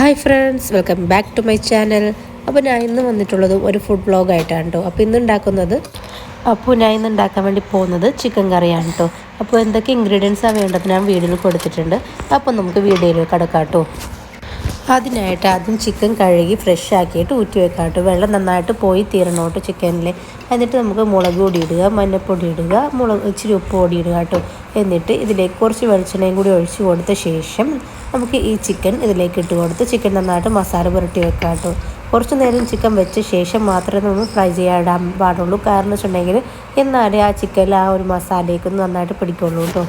Hi friends welcome back to my channel. അപ്പോൾ ഞാൻ ഇന്ന് വന്നിട്ടുള്ളത് ഒരു ഫുഡ് ബ്ലോഗായിട്ടാണ് കേട്ടോ അപ്പോൾ ഇന്ന് ഉണ്ടാക്കുന്നത് അപ്പോൾ ഞാൻ ഇന്ന് ഉണ്ടാക്കാൻ വേണ്ടി പോകുന്നത് ചിക്കൻ കറിയാണ് കേട്ടോ അപ്പോൾ എന്തൊക്കെ ഇൻഗ്രീഡിയൻസാണ് വേണ്ടത് ഞാൻ വീഡിയോയിൽ കൊടുത്തിട്ടുണ്ട്. അപ്പോൾ നമുക്ക് വീഡിയോയിൽ കിടക്കാം കേട്ടോ അതിനായിട്ട് ആദ്യം ചിക്കൻ കഴുകി ഫ്രഷ് ആക്കിയിട്ട് ഊറ്റി വെക്കാം കേട്ടോ. വെള്ളം നന്നായിട്ട് പോയി തീരണോട്ട് ചിക്കനിൽ എന്നിട്ട് നമുക്ക് മുളക് പൊടി ഇടുക മഞ്ഞൾപ്പൊടി ഇടുക മുളക് ഇച്ചിരി ഉപ്പ് പൊടി ഇടുക കേട്ടോ. എന്നിട്ട് ഇതിലേക്ക് കുറച്ച് വെളിച്ചെണ്ണയും കൂടി ഒഴിച്ച് കൊടുത്ത ശേഷം നമുക്ക് ഈ ചിക്കൻ ഇതിലേക്ക് ഇട്ട് കൊടുത്ത് ചിക്കൻ നന്നായിട്ട് മസാല പുരട്ടി വെക്കാം കേട്ടോ. കുറച്ച് നേരം ചിക്കൻ വെച്ച ശേഷം മാത്രമേ നമ്മൾ ഫ്രൈ ചെയ്യാൻ പാടുള്ളൂ. കാരണം വെച്ചിട്ടുണ്ടെങ്കിൽ എന്നാലേ ആ ചിക്കനിൽ ആ ഒരു മസാലയ്ക്ക് നന്നായിട്ട് പിടിക്കുള്ളൂ കേട്ടോ.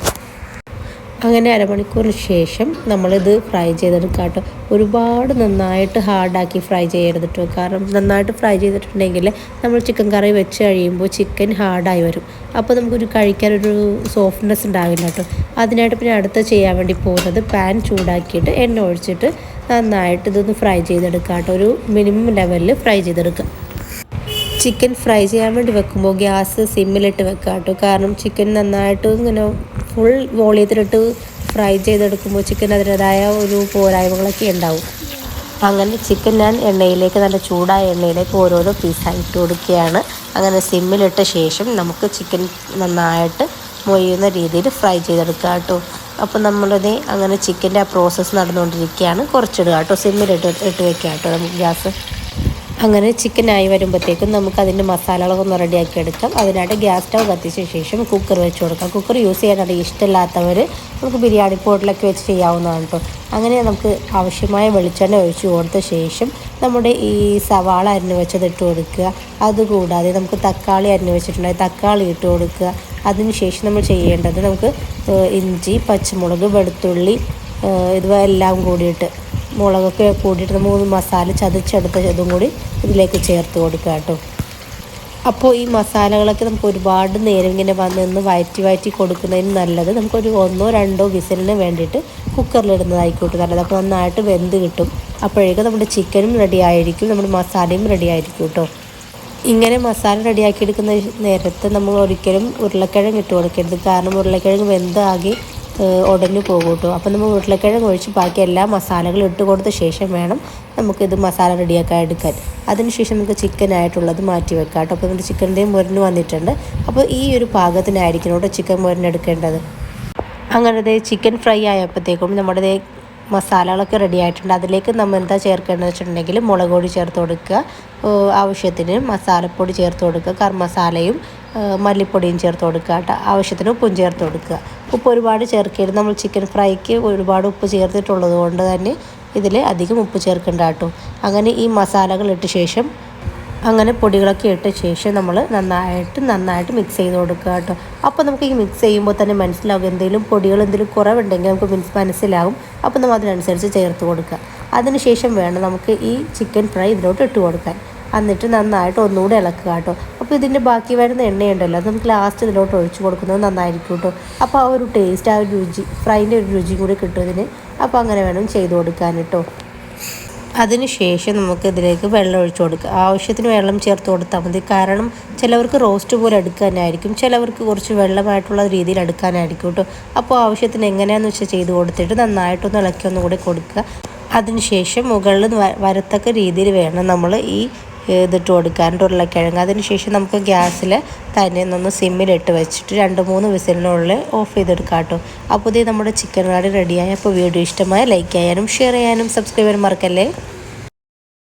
അങ്ങനെ അരമണിക്കൂറിന് ശേഷം നമ്മളിത് ഫ്രൈ ചെയ്തെടുക്കാം കേട്ടോ. ഒരുപാട് നന്നായിട്ട് ഹാർഡാക്കി ഫ്രൈ ചെയ്യരുത് കേട്ടോ കാരണം നന്നായിട്ട് ഫ്രൈ ചെയ്തിട്ടുണ്ടെങ്കിൽ നമ്മൾ ചിക്കൻ കറി വെച്ച് കഴിയുമ്പോൾ ചിക്കൻ ഹാർഡായി വരും. അപ്പോൾ നമുക്കൊരു കഴിക്കാനൊരു സോഫ്റ്റ്നെസ് ഉണ്ടാവില്ല കേട്ടോ. അതിനായിട്ട് പിന്നെ അടുത്ത് ചെയ്യാൻ വേണ്ടി പോകുന്നത് പാൻ ചൂടാക്കിയിട്ട് എണ്ണ ഒഴിച്ചിട്ട് നന്നായിട്ട് ഇതൊന്ന് ഫ്രൈ ചെയ്തെടുക്കാം കേട്ടോ. ഒരു മിനിമം ലെവലിൽ ഫ്രൈ ചെയ്തെടുക്കുക ചിക്കൻ ഫ്രൈ ചെയ്യാൻ വേണ്ടി വെക്കുമ്പോൾ ഗ്യാസ് സിമ്മിലിട്ട് വെക്കാം കേട്ടോ. കാരണം ചിക്കൻ നന്നായിട്ട് ഇങ്ങനെ ഫുൾ വോളിയത്തിലിട്ട് ഫ്രൈ ചെയ്തെടുക്കുമ്പോൾ ചിക്കൻ അതിന്റെതായ ഒരു പോരായ്മകളൊക്കെ ഉണ്ടാവും. അങ്ങനെ ചിക്കൻ ഞാൻ എണ്ണയിലേക്ക് നല്ല ചൂടായ എണ്ണയിലേക്ക് ഓരോരോ പീസായി ഇട്ട് കൊടുക്കുകയാണ്. അങ്ങനെ സിമ്മിലിട്ട ശേഷം നമുക്ക് ചിക്കൻ നന്നായിട്ട് മൊയ്യുന്ന രീതിയിൽ ഫ്രൈ ചെയ്തെടുക്കുക കേട്ടോ. അപ്പോൾ നമ്മളിത് അങ്ങനെ ചിക്കന്റെ ആ പ്രോസസ്സ് നടന്നുകൊണ്ടിരിക്കുകയാണ്. കുറച്ചിടുക കേട്ടോ. സിമ്മിലിട്ട് ഇട്ട് വെക്കുക കേട്ടോ. നമുക്ക് ഗ്യാസ് അങ്ങനെ ചിക്കനായി വരുമ്പോഴത്തേക്കും നമുക്ക് അതിന്റെ മസാലകളൊക്കെ റെഡിയാക്കി എടുക്കാം. അതിനായിട്ട് ഗ്യാസ് സ്റ്റവ് കത്തിച്ച ശേഷം കുക്കർ വെച്ച് കൊടുക്കാം. കുക്കർ യൂസ് ചെയ്യാനായിട്ട് ഇഷ്ടമില്ലാത്തവർ നമുക്ക് ബിരിയാണി പോട്ടിലൊക്കെ വെച്ച് ചെയ്യാവുന്നതാണ് കേട്ടോ അങ്ങനെ നമുക്ക് ആവശ്യമായ വെളിച്ചെണ്ണ ഒഴിച്ച് കൊടുത്ത ശേഷം നമ്മുടെ ഈ സവാള അരിഞ്ഞ് വെച്ചത് ഇട്ട് കൊടുക്കുക. അതുകൂടാതെ നമുക്ക് തക്കാളി അരിഞ്ഞു വെച്ചിട്ടുണ്ടെങ്കിൽ തക്കാളി ഇട്ട് കൊടുക്കുക. അതിനുശേഷം നമ്മൾ ചെയ്യേണ്ടത് നമുക്ക് ഇഞ്ചി പച്ചമുളക് വെളുത്തുള്ളി ഇതെല്ലാം കൂടിയിട്ട് മുളകൊക്കെ കൂടിയിട്ട് മൂന്ന് മസാല ചതച്ചെടുത്ത ഇതും കൂടി ഇതിലേക്ക് ചേർത്ത് കൊടുക്കുക കേട്ടോ. അപ്പോൾ ഈ മസാലകളൊക്കെ നമുക്ക് ഒരുപാട് നേരം ഇങ്ങനെ വന്ന് വയറ്റി വയറ്റി കൊടുക്കുന്നതിന് നല്ലത് നമുക്കൊരു ഒന്നോ രണ്ടോ വിസിലിന് വേണ്ടിയിട്ട് കുക്കറിലിടുന്നതായിക്കോട്ടെ നല്ലത് അപ്പോൾ നന്നായിട്ട് വെന്ത് കിട്ടും. അപ്പോഴേക്കും നമ്മുടെ ചിക്കനും റെഡി ആയിരിക്കും. നമ്മുടെ മസാലയും റെഡി ആയിരിക്കും കേട്ടോ. ഇങ്ങനെ മസാല റെഡിയാക്കി എടുക്കുന്ന നേരത്ത് നമ്മൾ ഒരിക്കലും ഉരുളക്കിഴങ്ങ് ഇട്ട് കൊടുക്കരുത്. കാരണം ഉരുളക്കിഴങ്ങ് വെന്താകി ഉടഞ്ഞു പോകും കേട്ടോ അപ്പോൾ നമ്മൾ ഉരുളക്കിഴങ്ങ് ഒഴിച്ച് ബാക്കി എല്ലാ മസാലകളും ഇട്ട് കൊടുത്ത ശേഷം വേണം നമുക്കിത് മസാല റെഡിയാക്കാൻ എടുക്കാൻ. അതിനുശേഷം നമുക്ക് ചിക്കനായിട്ടുള്ളത് മാറ്റി വെക്കാം കേട്ടോ. അപ്പോൾ നമ്മുടെ ചിക്കന്റെയും മുരന്ന് വന്നിട്ടുണ്ട്. അപ്പോൾ ഈ ഒരു പാകത്തിനായിരിക്കണം കേട്ടോ ചിക്കൻ മുരനെടുക്കേണ്ടത് അങ്ങനെ ചിക്കൻ ഫ്രൈ ആയപ്പോഴത്തേക്കും നമ്മുടെ മസാലകളൊക്കെ റെഡി ആയിട്ടുണ്ട്. അതിലേക്ക് നമ്മൾ എന്താ ചേർക്കേണ്ടത് വെച്ചിട്ടുണ്ടെങ്കിൽ മുളക് പൊടി ചേർത്ത് കൊടുക്കുക. ആവശ്യത്തിന് മസാലപ്പൊടി ചേർത്ത് കൊടുക്കുക. കർ മസാലയും മല്ലിപ്പൊടിയും ചേർത്ത് കൊടുക്കുക കേട്ടോ. ആവശ്യത്തിന് ഉപ്പും ചേർത്ത് കൊടുക്കുക. ഉപ്പ് ഒരുപാട് ചേർക്കരുത്. നമ്മൾ ചിക്കൻ ഫ്രൈക്ക് ഒരുപാട് ഉപ്പ് ചേർത്തിട്ടുള്ളത് കൊണ്ട് തന്നെ ഇതിൽ അധികം ഉപ്പ് ചേർക്കേണ്ട കേട്ടോ. അങ്ങനെ ഈ മസാലകൾ ഇട്ട ശേഷം അങ്ങനെ പൊടികളൊക്കെ ഇട്ട ശേഷം നമ്മൾ നന്നായിട്ട് നന്നായിട്ട് മിക്സ് ചെയ്ത് കൊടുക്കുക കേട്ടോ. അപ്പോൾ നമുക്ക് ഈ മിക്സ് ചെയ്യുമ്പോൾ തന്നെ മനസ്സിലാവും എന്തെങ്കിലും പൊടികൾ എന്തെങ്കിലും കുറവുണ്ടെങ്കിൽ നമുക്ക് മിക്സ് മനസ്സിലാവും. അപ്പോൾ നമ്മൾ അതിനനുസരിച്ച് ചേർത്ത് കൊടുക്കുക. അതിനുശേഷം വേണം നമുക്ക് ഈ ചിക്കൻ ഫ്രൈ ഇതിലോട്ട് ഇട്ട് കൊടുക്കാൻ. എന്നിട്ട് നന്നായിട്ട് ഒന്നുകൂടെ ഇളക്കുക കേട്ടോ. അപ്പോൾ ഇതിന്റെ ബാക്കി വരുന്ന എണ്ണയുണ്ടല്ലോ അത് നമുക്ക് ലാസ്റ്റ് ഇതിലോട്ട് ഒഴിച്ച് കൊടുക്കുന്നത് നന്നായിരിക്കും കേട്ടോ. അപ്പോൾ ആ ഒരു ടേസ്റ്റ് ആ ഒരു രുചി ഫ്രൈന്റെ ഒരു രുചി കൂടി കിട്ടും ഇതിന്. അപ്പോൾ അങ്ങനെ വേണം ചെയ്ത് കൊടുക്കാൻ കേട്ടോ. അതിനുശേഷം നമുക്ക് ഇതിലേക്ക് വെള്ളം ഒഴിച്ചു കൊടുക്കുക. ആവശ്യത്തിന് വെള്ളം ചേർത്ത് കൊടുത്താൽ മതി. കാരണം ചിലവർക്ക് റോസ്റ്റ് പോലെ എടുക്കാനായിരിക്കും. ചിലവർക്ക് കുറച്ച് വെള്ളമായിട്ടുള്ള രീതിയിൽ എടുക്കാനായിരിക്കും കേട്ടോ. അപ്പോൾ ആവശ്യത്തിന് എങ്ങനെയാണെന്ന് വെച്ചാൽ ചെയ്ത് കൊടുത്തിട്ട് നന്നായിട്ടൊന്ന് ഇളക്കി ഒന്നുകൂടി കൊടുക്കുക. അതിനുശേഷം മുകളിൽ വരത്തക്ക രീതിയിൽ വേണം നമ്മൾ ഈ ഇതിട്ട് കൊടുക്കാൻ ഉരുളക്കിഴങ്ങ് അതിനുശേഷം നമുക്ക് ഗ്യാസിൽ തന്നെ നിന്ന് സിമ്മിലിട്ട് വെച്ചിട്ട് രണ്ട് മൂന്ന് വിസിലിനുള്ളിൽ ഓഫ് ചെയ്തെടുക്കാം കേട്ടോ അപ്പോൾ ഇത് നമ്മുടെ ചിക്കൻ കറി റെഡിയായി. അപ്പോൾ വീഡിയോ ഇഷ്ടമായ ലൈക്ക് ചെയ്യാനും ഷെയർ ചെയ്യാനും സബ്സ്ക്രൈബ് ചെയ്യാൻ മറക്കല്ലേ?